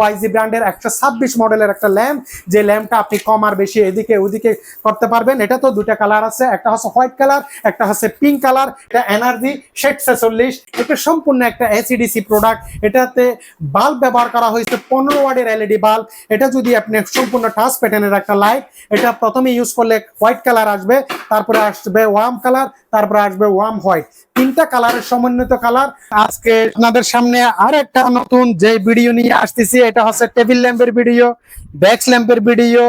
ওয়াইজি ব্র্যান্ডের একশো ছাব্বিশ মডেলের একটা ল্যাম্প, যে ল্যাম্পটা আপনি কম আর বেশি এদিকে ওদিকে করতে পারবেন। এটা তো দুটা কালার আছে, একটা হচ্ছে হোয়াইট কালার, একটা হচ্ছে পিঙ্ক কালার, এটা এনার্জি ষাট ছেচল্লিশ, এটা সম্পূর্ণ একটা এসিডিসি প্রোডাক্ট। এটাতে বাল্ব ব্যবহার করা হয়েছে, পনেরো ওয়ার্ডের এলইডি বাল্ব। এটা যদি আপনি সম্পূর্ণ টাচ প্যাটার্নের একটা লাইট, এটা প্রথমে ইউজ করলে হোয়াইট কালার আসবে। তারপরে আসবে ওয়াম কালার তারপরে আসবে ওয়াম হোয়াইট তিনটা কালারের সমন্বিত কালার আজকে আপনাদের সামনে আর একটা নতুন যে ভিডিও নিয়ে আসতেছি, এটা হচ্ছে টেবিল ল্যাম্পের ভিডিও ব্যাক ল্যাম্পের ভিডিও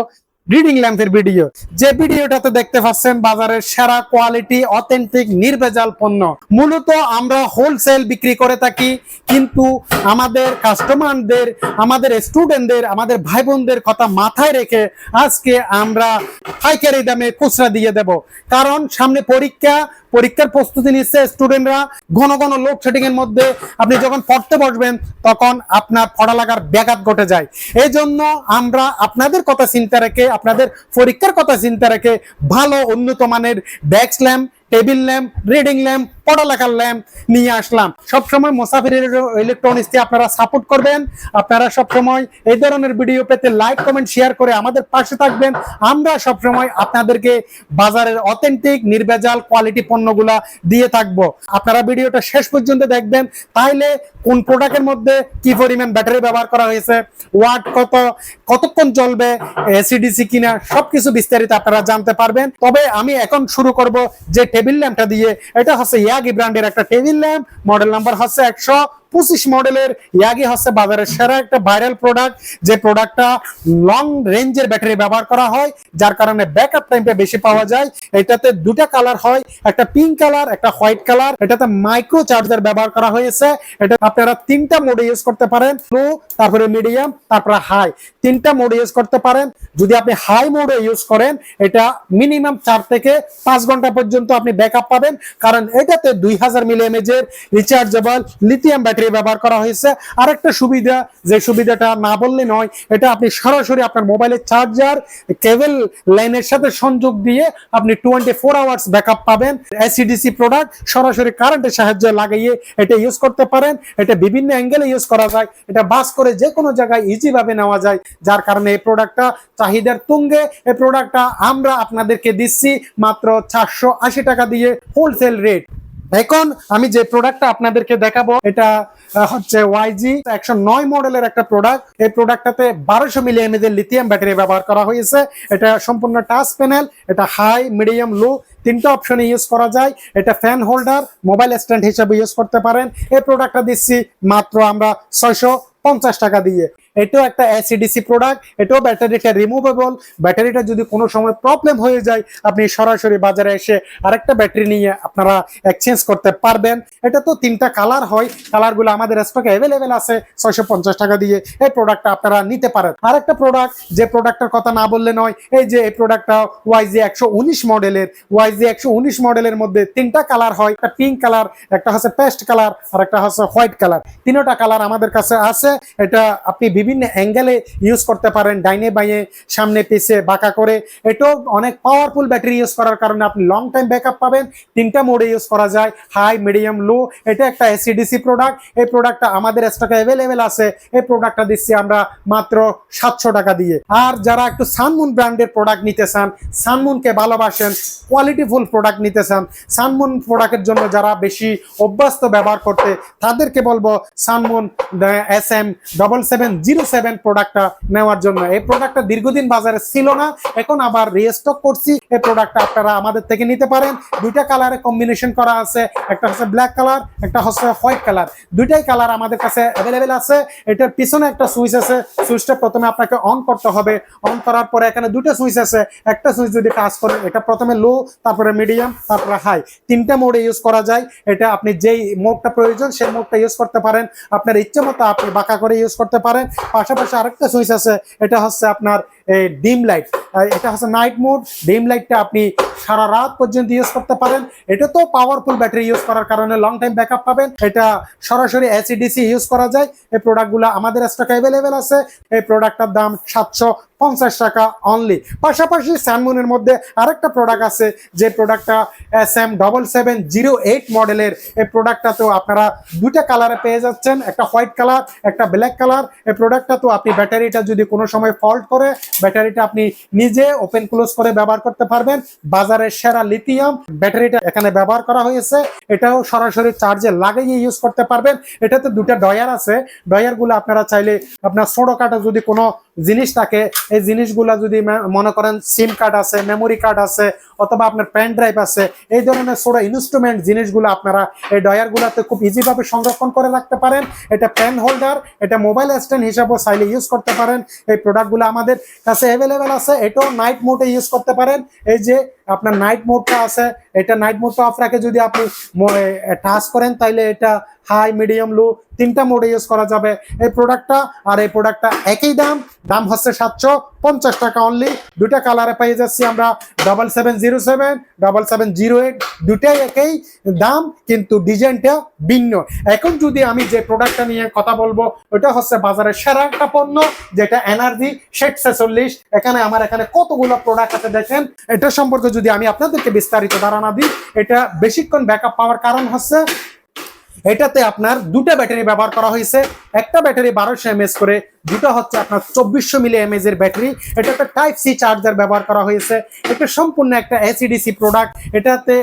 রিডিং ল্যাম্পের ভিডিও যে ভিডিওটাতে দেখতে পাচ্ছেন বাজারের সেরা কোয়ালিটি অথেন্টিক নির্ভেজাল পণ্য। মূলত আমরা হোলসেল বিক্রি করে থাকি, কিন্তু আমাদের কাস্টমারদের আমাদের স্টুডেন্টদের আমাদের ভাই বোনদের কথা মাথায় রেখে আজকে আমরা পাইকারি দামে খুচরা দিয়ে দেব। কারণ সামনে পরীক্ষা, পরীক্ষার প্রস্তুতি নিচ্ছে স্টুডেন্টরা ঘন ঘন লোডশেডিং এর মধ্যে আপনি যখন পড়তে বসবেন, তখন আপনার পড়ালেখার ব্যাঘাত ঘটে যায়। এই জন্য আমরা আপনাদের কথা চিন্তা রেখে আপনাদের পরীক্ষার কথা চিন্তা রেখে ভালো উন্নত মানের desk lamp table lamp reading lamp পড়ালেখার ল্যাম্প নিয়ে আসলাম। সবসময় মোসাফির ইলেকট্রনিক্স দিয়ে আপনারা সাপোর্ট করবেন। আপনারা সবসময় এই ধরনের ভিডিও পেতে লাইক কমেন্ট শেয়ার করে আমাদের পাশে থাকবেন। আমরা সবসময় আপনাদেরকে বাজারের অথেন্টিক নির্ভেজাল কোয়ালিটি পণ্যগুলা দিয়ে থাকব। আপনারা ভিডিওটা শেষ পর্যন্ত দেখবেন। তাইলে কোন প্রোডাক্টের মধ্যে কি পরিমাণ ব্যাটারি ব্যবহার করা হয়েছে ওয়াট কত, কতক্ষণ চলবে এসিডিসি কিনা, সবকিছু বিস্তারিত আপনারা জানতে পারবেন। তবে আমি এখন শুরু করব যে টেবিল ল্যাম্পটা দিয়ে, এটা হচ্ছে ইয়াগি ব্র্যান্ডের একটা টেবিল ল্যাম্প মডেল নাম্বার হচ্ছে একশো পঁচিশ মডেলের ইয়াগি হচ্ছে বাজারের সেরা একটা ভাইরাল প্রোডাক্ট যে প্রোডাক্টটা লং রেঞ্জের ব্যাটারি ব্যবহার করা হয়, যার কারণে ব্যাকআপ টাইমটা বেশি পাওয়া যায়। এটাতে দুটা কালার হয়, একটা পিঙ্ক কালার একটা হোয়াইট কালার এটাতে মাইক্রো চার্জার ব্যবহার করা হয়েছে। এটা আপনারা তিনটা মোডে ইউজ করতে পারেন লো তারপরে মিডিয়াম তারপরে হাই তিনটা মোডে ইউজ করতে পারেন। যদি আপনি হাই মোডে ইউজ করেন, এটা মিনিমাম চার থেকে পাঁচ ঘণ্টা পর্যন্ত আপনি ব্যাকআপ পাবেন। কারণ এটাতে দুই হাজার মিলি রিচার্জেবল লিথিয়াম ব্যাটারি ব্যবহার করা হয়েছে। আরেকটা সুবিধা, যে সুবিধাটা না বললে নয়, এটা আপনি সরাসরি আপনার মোবাইলের চার্জার কেবল লাইনের সাথে সংযোগ দিয়ে আপনি টোয়েন্টি ফোর আওয়ার্স ব্যাকআপ পাবেন এসিডিসি প্রোডাক্ট সরাসরি কারেন্টের সাহায্যে লাগিয়ে এটা ইউজ করতে পারেন। এটা বিভিন্ন অ্যাঙ্গেলে ইউজ করা যায়। এটা বাস করে যে কোনো জায়গায় ইজি ভাবে নেওয়া যায়। যার কারণে এই প্রোডাক্টটা চাহিদার তুঙ্গে। এই প্রোডাক্টটা আমরা আপনাদেরকে দিচ্ছি মাত্র চারশো আশি টাকা দিয়ে হোলসেল রেট এখন আমি যে প্রোডাক্টটা আপনাদেরকে দেখাবো, এটা হচ্ছে ওয়াইজি একশো নয় মডেলের একটা প্রোডাক্ট এই প্রোডাক্টটাতে বারোশো মিলি এর লিথিয়াম ব্যাটারি ব্যবহার করা হয়েছে। এটা সম্পূর্ণ টাচ প্যানেল এটা হাই মিডিয়াম লো তিনটা অপশনে ইউজ করা যায়। এটা ফ্যান হোল্ডার মোবাইল স্ট্যান্ড হিসেবে ইউজ করতে পারেন। এই প্রোডাক্টটা দিচ্ছি মাত্র আমরা ছয়শো পঞ্চাশ টাকা দিয়ে। এটাও একটা এসিডিসি প্রোডাক্ট এটাও ব্যাটারিটা রিমুভেবল ব্যাটারিটা যদি কোনো সময় প্রবলেম হয়ে যায়, আপনি সরাসরি বাজারে এসে আরেকটা ব্যাটারি নিয়ে আপনারা এক্সচেঞ্জ করতে পারবেন। এটা তো তিনটা কালার হয় কালারগুলো আমাদের স্টকে অ্যাভেলেবেল আছে, ছয়শো পঞ্চাশ টাকা দিয়ে এই প্রোডাক্টটা আপনারা নিতে পারেন। আরেকটা প্রোডাক্ট যে প্রোডাক্টের কথা না বললে নয়, এই যে এই প্রোডাক্টটা ওয়াইজি একশো উনিশ মডেলের ওয়াইজি একশো উনিশ মডেলের মধ্যে তিনটা কালার হয়, একটা পিঙ্ক কালার একটা হচ্ছে পেস্ট কালার আর একটা হচ্ছে হোয়াইট কালার তিনোটা কালার আমাদের কাছে আছে, এটা আপনি বিভিন্ন অ্যাঙ্গেলে ইউজ করতে পারেন, ডাইনে বাইয়ে সামনে পিছে বাঁকা করে। এটাও অনেক পাওয়ারফুল ব্যাটারি ইউজ করার কারণে আপনি লং টাইম ব্যাকআপ পাবেন। তিনটা মোডে ইউজ করা যায় হাই মিডিয়াম লো এটা একটা এসিডিসি প্রোডাক্ট এই প্রোডাক্টটা আমাদের স্টকে অ্যাভেলেবেল আছে। এই প্রোডাক্টটা দিচ্ছি আমরা মাত্র সাতশো টাকা দিয়ে। আর যারা একটু সানমুন ব্র্যান্ডের প্রোডাক্ট নিতে চান সানমুনকে ভালোবাসেন কোয়ালিটিফুল প্রোডাক্ট নিতে চান সানমুন প্রোডাক্টের জন্য যারা বেশি অভ্যস্ত ব্যবহার করতে, তাদেরকে বলব Sunmoon S M double seven zero seven প্রোডাক্টটা নেওয়ার জন্য। এই প্রোডাক্টটা দীর্ঘদিন বাজারে ছিল না, এখন আবার রিস্টক করছি। এই প্রোডাক্টটা আপনারা আমাদের থেকে নিতে পারেন। দুইটা কালারে কম্বিনেশন করা আছে। একটা হচ্ছে ব্ল্যাক কালার একটা হচ্ছে হোয়াইট কালার দুইটাই কালার আমাদের কাছে অ্যাভেলেবেল আছে। এটার পিছনে একটা সুইচ আছে। সুইচটা প্রথমে আপনাকে অন করতে হবে। অন করার পরে এখানে দুটো সুইচ আছে। একটা সুইচ যদি কাজ করে, এটা প্রথমে লো তারপরে মিডিয়াম তারপরে হাই তিনটা মোডে ইউজ করা যায়। এটা আপনি যেই মোডটা প্রয়োজন, সেই মোডটা ইউজ করতে পারেন। আপনার ইচ্ছে মতো আপনি বাঁকা করে ইউজ করতে পারেন। পাশাপাশি আরেকটা সুইচ আছে এটা হচ্ছে আপনার ডিম লাইট এটা হচ্ছে নাইট মোড ডিম লাইটটা আপনি সারা রাত পর্যন্ত ইউজ করতে পারেন। এটা তো পাওয়ারফুল ব্যাটারি ইউজ করার কারণে লং টাইম ব্যাকআপ পাবেন। এটা সরাসরি এসিডিসি ইউজ করা যায়। এই প্রোডাক্টগুলো আমাদের স্টক অ্যাভেলেবেল আছে। এই প্রোডাক্টটার দাম সাতশো পঞ্চাশ টাকা অনলি পাশাপাশি স্যামমুনের মধ্যে আরেকটা প্রোডাক্ট আছে। যে প্রোডাক্টটা S M double seven zero eight মডেলের এই প্রোডাক্টটা তো আপনারা দুইটা কালারে পেয়ে যাচ্ছেন। একটা হোয়াইট কালার একটা ব্ল্যাক কালার এই প্রোডাক্টটা তো আপনি ব্যাটারিটা যদি কোনো সময় ফল্ট করে ব্যাটারিটা আপনি নিজে ওপেন ক্লোজ করে ব্যবহার করতে পারবেন। বাজারের সেরা লিথিয়াম ব্যাটারিটা এখানে ব্যবহার করা হয়েছে। এটাও সরাসরি চার্জে লাগিয়ে ইউজ করতে পারবেন। এটাতে দুটা ডয়ার আছে। ডয়ারগুলো আপনারা চাইলে আপনার ছোটো কাটা যদি কোনো জিনিস থাকে, এই জিনিসগুলো যদি মনে করেন সিম কার্ড আছে মেমোরি কার্ড আছে, অথবা আপনার পেন ড্রাইভ আছে, এই ধরনের ছোটো ইনস্ট্রুমেন্ট জিনিসগুলো আপনারা এই ডয়ারগুলোতে খুব ইজিভাবে সংরক্ষণ করে রাখতে পারেন। এটা পেন হোল্ডার এটা মোবাইল স্ট্যান্ড হিসাবেও চাইলে ইউজ করতে পারেন। এই প্রোডাক্টগুলো আমাদের কাছে অ্যাভেলেবেল আছে, এটাও নাইট মোডে ইউজ করতে পারেন। এই যে আপনার নাইট মোডটা আছে, এটা নাইট মোডটা অফ রাখে যদি আপনি টাচ করেন, তাইলে এটা হাই, মিডিয়াম লো তিনটা মোডে ইউজ করা যাবে। এই প্রোডাক্টটা আর এই প্রোডাক্টটা একই দাম দাম হচ্ছে সাতশো পঞ্চাশ টাকা অনলি দুটা কালারে পেয়ে যাচ্ছি আমরা double seven zero seven double seven zero eight দুটাই একই দাম, কিন্তু ডিজাইনটা ভিন্ন। এখন যদি আমি যে প্রোডাক্টটা নিয়ে কথা বলব, ওটা হচ্ছে বাজারের সেরা একটা পণ্য, যেটা এনার্জি ষাট ছেচল্লিশ। এখানে আমার এখানে কতগুলো প্রোডাক্ট আছে দেখেন। এটা সম্পর্কে যদি আমি আপনাদেরকে বিস্তারিত ধারণা দিই, এটা বেশিক্ষণ ব্যাকআপ পাওয়ার কারণ হচ্ছে এটাতে আপনার দুটো ব্যাটারি ব্যবহার করা হয়েছে। একটা ব্যাটারি বারোশো এমএস করে, দুটো হচ্ছে আপনার চব্বিশশো মিলি এমএজ এর ব্যাটারি। এটাতে টাইপ সি চার্জার ব্যবহার করা হয়েছে। এটা সম্পূর্ণ একটা এসিডিসি প্রোডাক্ট এটাতে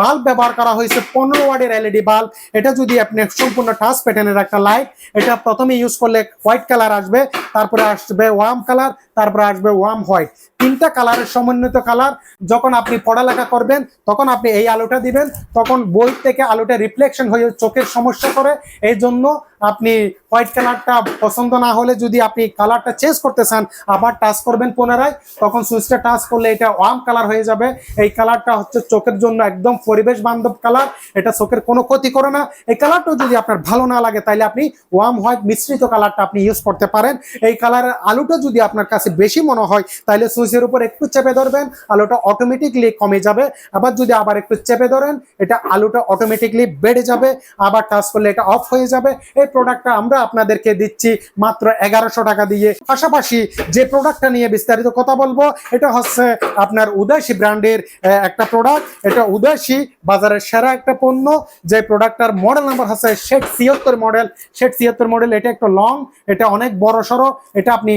বাল্ব ব্যবহার করা হয়েছে, পনেরো ওয়ার্ডের এলইডি বাল্ব এটা যদি আপনি সম্পূর্ণ টাচ প্যাটার্নের একটা লাইট এটা প্রথমে ইউজ করলে হোয়াইট কালার আসবে, তারপরে আসবে ওয়ার্ম কালার তারপরে আসবে ওয়ার্ম হোয়াইট তিনটা কালারের সমন্বিত কালার যখন আপনি পড়ালেখা করবেন, তখন আপনি এই আলোটা দিবেন। তখন বই থেকে আলোটা রিফ্লেকশন হয়ে চোখের সমস্যা করে। এই জন্য আপনি হোয়াইট কালারটা পছন্দ না হলে যদি আপনি কালারটা চেঞ্জ করতে চান, আবার টাচ করবেন পুনরায়, তখন সুইচটা টাচ করলে এটা ওয়ার্ম কালার হয়ে যাবে। এই কালারটা হচ্ছে চোখের জন্য একদম পরিবেশ বান্ধব কালার, এটা চোখের কোনো ক্ষতি করে না। এই কালারটা যদি আপনার ভালো না লাগে তাহলে আপনি ওয়ার্ম হোয়াইট মিশ্রিত কালারটা আপনি ইউজ করতে পারেন। এই কালারের আলুটা যদি আপনার কাছে বেশি মনে হয় তাহলে সুইচের উপর একটু চেপে ধরবেন, আলুটা অটোমেটিকলি কমে যাবে। আবার যদি আবার একটু চেপে ধরেন, এটা আলুটা অটোমেটিকলি বেড়ে যাবে, আবার টাচ করলে এটা অফ হয়ে যাবে। এই প্রোডাক্টটা আমরা আপনাদেরকে দিচ্ছি মাত্র এগারোশো টাকা দিয়ে। পাশাপাশি যে প্রোডাক্টটা নিয়ে বিস্তারিত কথা বলব, এটা হচ্ছে আপনার উদয়সী ব্র্যান্ডের একটা প্রোডাক্ট এটা উদয়সী বাজারের সেরা একটা পণ্য। যে প্রোডাক্টটার মডেল নাম্বার হচ্ছে ষেট ছিয়াত্তর মডেল ষেট ছিয়াত্তর মডেল এটা একটু লং এটা অনেক বড় সড়ো। এটা আপনি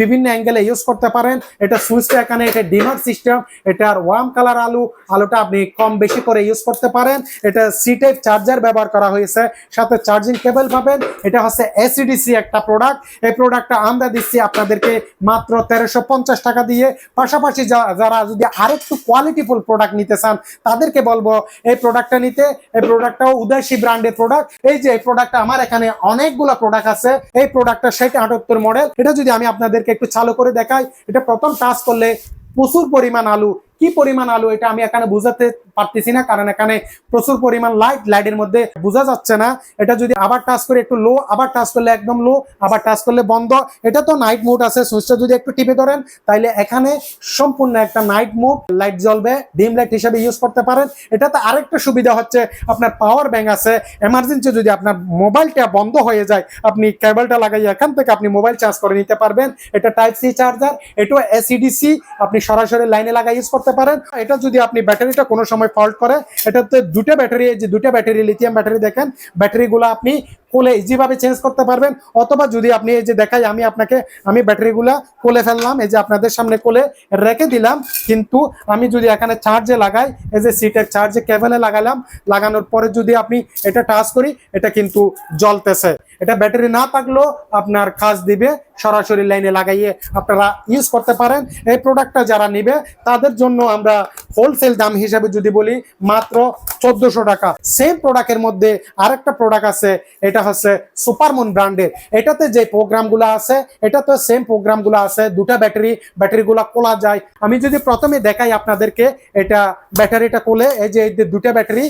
বিভিন্ন অ্যাঙ্গেলে ইউজ করতে পারেন। এটা সুইচটা এখানে এটা ডিমার সিস্টেম এটার ওয়ার্ম কালার আলু। আলুটা আপনি কম বেশি করে ইউজ করতে পারেন। এটা সি টাইপ চার্জার ব্যবহার করা হয়েছে। সাথে চার্জিং কেবল পাবেন। এটা হচ্ছে এসিডিসি একটা প্রোডাক্ট এই প্রোডাক্টটা আমরা দিচ্ছি আপনাদেরকে মাত্র তেরোশো পঞ্চাশ টাকা দিয়ে। পাশাপাশি যারা যদি আরেকটু কোয়ালিটিফুল প্রোডাক্ট নিতে চান, তাদেরকে বলব, এই প্রোডাক্টটা নিতে। এই প্রোডাক্টটাও উদয়সী ব্র্যান্ডের প্রোডাক্ট এই যে এই প্রোডাক্টটা আমার এখানে অনেকগুলো প্রোডাক্ট আছে। এই প্রোডাক্টটা ষাট আটাত্তর মডেল এটা যদি আমি আপনাদেরকে একটু চালু করে দেখাই, এটা প্রথম টাচ করলে প্রচুর পরিমাণ আলু কি পরিমাণ আলু এটা আমি এখানে বুঝাতে পারতেছি না, কারণ এখানে প্রচুর পরিমাণ লাইট লাইটের মধ্যে বোঝা যাচ্ছে না। এটা যদি আবার টাচ করে একটু লো আবার টাচ করলে একদম লো আবার টাচ করলে বন্ধ। এটা তো নাইট মোড আছে সুইচটা যদি একটু টিপে ধরেন, তাইলে এখানে সম্পূর্ণ একটা নাইট মোড লাইট জ্বলবে ডিম লাইট হিসেবে ইউজ করতে পারেন। এটাতে আরেকটা সুবিধা হচ্ছে, আপনার পাওয়ার ব্যাংক আছে এমার্জেন্সি যদি আপনার মোবাইলটা বন্ধ হয়ে যায়, আপনি কেবলটা লাগাই এখান থেকে আপনি মোবাইল চার্জ করে নিতে পারবেন। এটা টাইপ সি চার্জার এটাও এসিডিসি আপনি সরাসরি লাইনে লাগা ইউজ করতে পারেন। এটা যদি আপনি ব্যাটারিটা কোনো সময় ফল্ট করে, এটাতে দুটো ব্যাটারি যে দুটো ব্যাটারি লিথিয়াম ব্যাটারি দেখেন, ব্যাটারিগুলো আপনি কোলে ইজিভাবে চেঞ্জ করতে পারবেন। অথবা যদি আপনি এই যে দেখাই, আমি আপনাকে, আমি ব্যাটারিগুলা কোলে ফেললাম, এই যে আপনাদের সামনে কোলে রেখে দিলাম, কিন্তু আমি যদি এখানে চার্জে লাগাই, এই যে সিটের চার্জে কেবলে লাগালাম, লাগানোর পরে যদি আপনি এটা টাচ করি, এটা কিন্তু জ্বলতেছে। এটা ব্যাটারি না থাকলেও আপনার কাজ দিবে, সরাসরি লাইনে লাগাইয়ে আপনারা ইউজ করতে পারেন। এই প্রোডাক্টটা যারা নিবে, তাদের জন্য আমরা হোলসেল দাম হিসাবে যদি বলি, মাত্র চোদ্দশো টাকা। সেম প্রোডাক্টের মধ্যে আরেকটা প্রোডাক্ট আছে, এটা হচ্ছে সুপারমুন ব্র্যান্ডের এটাতে যে প্রোগ্রামগুলো আছে এটাতে সেম প্রোগ্রামগুলো আছে, দুটা ব্যাটারি, ব্যাটারিগুলো খোলা যায়। আমি যদি প্রথমে দেখাই আপনাদেরকে, এটা ব্যাটারিটা কোলে এই যে দুটা ব্যাটারি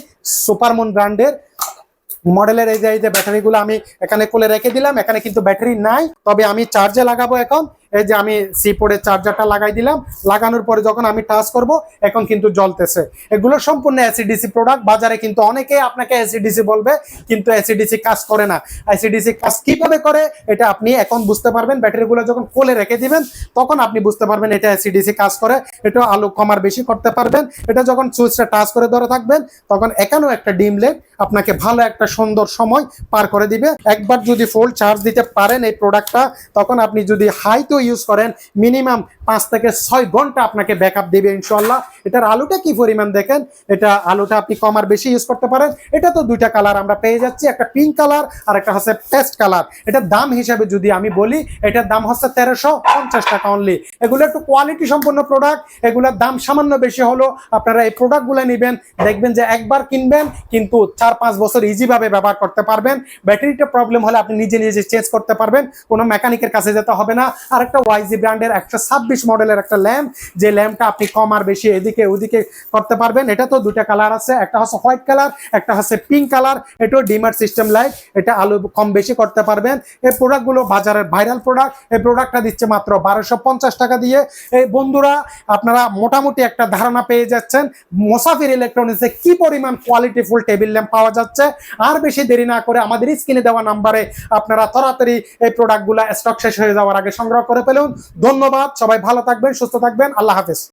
সুপারমুন ব্র্যান্ডের মডেলের এই যে এই যে ব্যাটারিগুলো আমি এখানে কোলে রেখে দিলাম, এখানে কিন্তু ব্যাটারি নাই, তবে আমি চার্জে লাগাবো এখন। এই যে আমি সি পোর্টের চার্জারটা লাগাই দিলাম, লাগানোর পরে যখন আমি টাচ করব, এখন কিন্তু জ্বলতেছে। এগুলো সম্পূর্ণ এসিডিসি প্রোডাক্ট বাজারে কিন্তু অনেকে আপনাকে এসিডিসি বলবে, কিন্তু এসিডিসি কাজ করে না। এসিডিসি কাজ কীভাবে করে, এটা আপনি এখন বুঝতে পারবেন। ব্যাটারিগুলো যখন কোলে রেখে দিবেন, তখন আপনি বুঝতে পারবেন এটা এসিডিসি কাজ করে, এটা আলো কমার বেশি করতে পারবেন। এটা যখন সুইচটা টাচ করে ধরে থাকবেন, তখন এখানেও একটা ডিম লেট আপনাকে ভালো একটা সুন্দর সময় পার করে দিবে। একবার যদি ফুল চার্জ দিতে পারেন এই প্রোডাক্টটা তখন আপনি যদি হাইতেও ইউজ করেন। মিনিমাম পাঁচ থেকে ছয় ঘণ্টা আপনাকে ব্যাকআপ দিবে ইনশাল্লাহ এটার আলুটা কি পরিমাণ দেখেন? এটা আলুটা আপনি কম আর বেশি ইউজ করতে পারেন। এটা তো দুইটা কালার আমরা পেয়ে যাচ্ছি। একটা পিঙ্ক কালার আর একটা হচ্ছে পেস্ট কালার এটার দাম হিসাবে যদি আমি বলি, এটার দাম হচ্ছে তেরোশো পঞ্চাশ টাকা অনলি এগুলো একটু কোয়ালিটি সম্পন্ন প্রোডাক্ট এগুলোর দাম সামান্য বেশি হলো। আপনারা এই প্রোডাক্টগুলো নেবেন, দেখবেন যে একবার কিনবেন, কিন্তু চার পাঁচ বছর ইজিভাবে ব্যবহার করতে পারবেন। ব্যাটারিটা প্রবলেম হলে আপনি নিজে নিজে চেঞ্জ করতে পারবেন। কোনো মেকানিকের কাছে যেতে হবে না। আর একটা ওয়াইজি ব্র্যান্ডের একশো ছাব্বিশ মডেলের একটা ল্যাম্প, যে ল্যাম্পটা আপনি কম আর বেশি এদিকে ওদিকে করতে পারবেন। এটা তো দুটা কালার আছে, একটা হচ্ছে হোয়াইট কালার, একটা হচ্ছে পিঙ্ক কালার। এটাও ডিমার সিস্টেম লাইট এটা আলো কম বেশি করতে পারবেন। এই প্রোডাক্টগুলো বাজারের ভাইরাল প্রোডাক্ট এই প্রোডাক্টটা দিচ্ছে মাত্র বারোশো টাকা দিয়ে। এই বন্ধুরা, আপনারা মোটামুটি একটা ধারণা পেয়ে যাচ্ছেন, মোসাফির ইলেকট্রনিক্সে কি পরিমাণ কোয়ালিটিফুল টেবিল ল্যাম্প পাওয়া যাচ্ছে। আর বেশি দেরি না করে আমাদের স্ক্রিনে দেওয়া নাম্বারে আপনারা তাড়াতাড়ি এই প্রোডাক্টগুলো স্টক শেষ হয়ে যাওয়ার আগে সংগ্রহ ফেলুন। ধন্যবাদ সবাই ভালো থাকবেন সুস্থ থাকবেন আল্লাহ হাফেজ।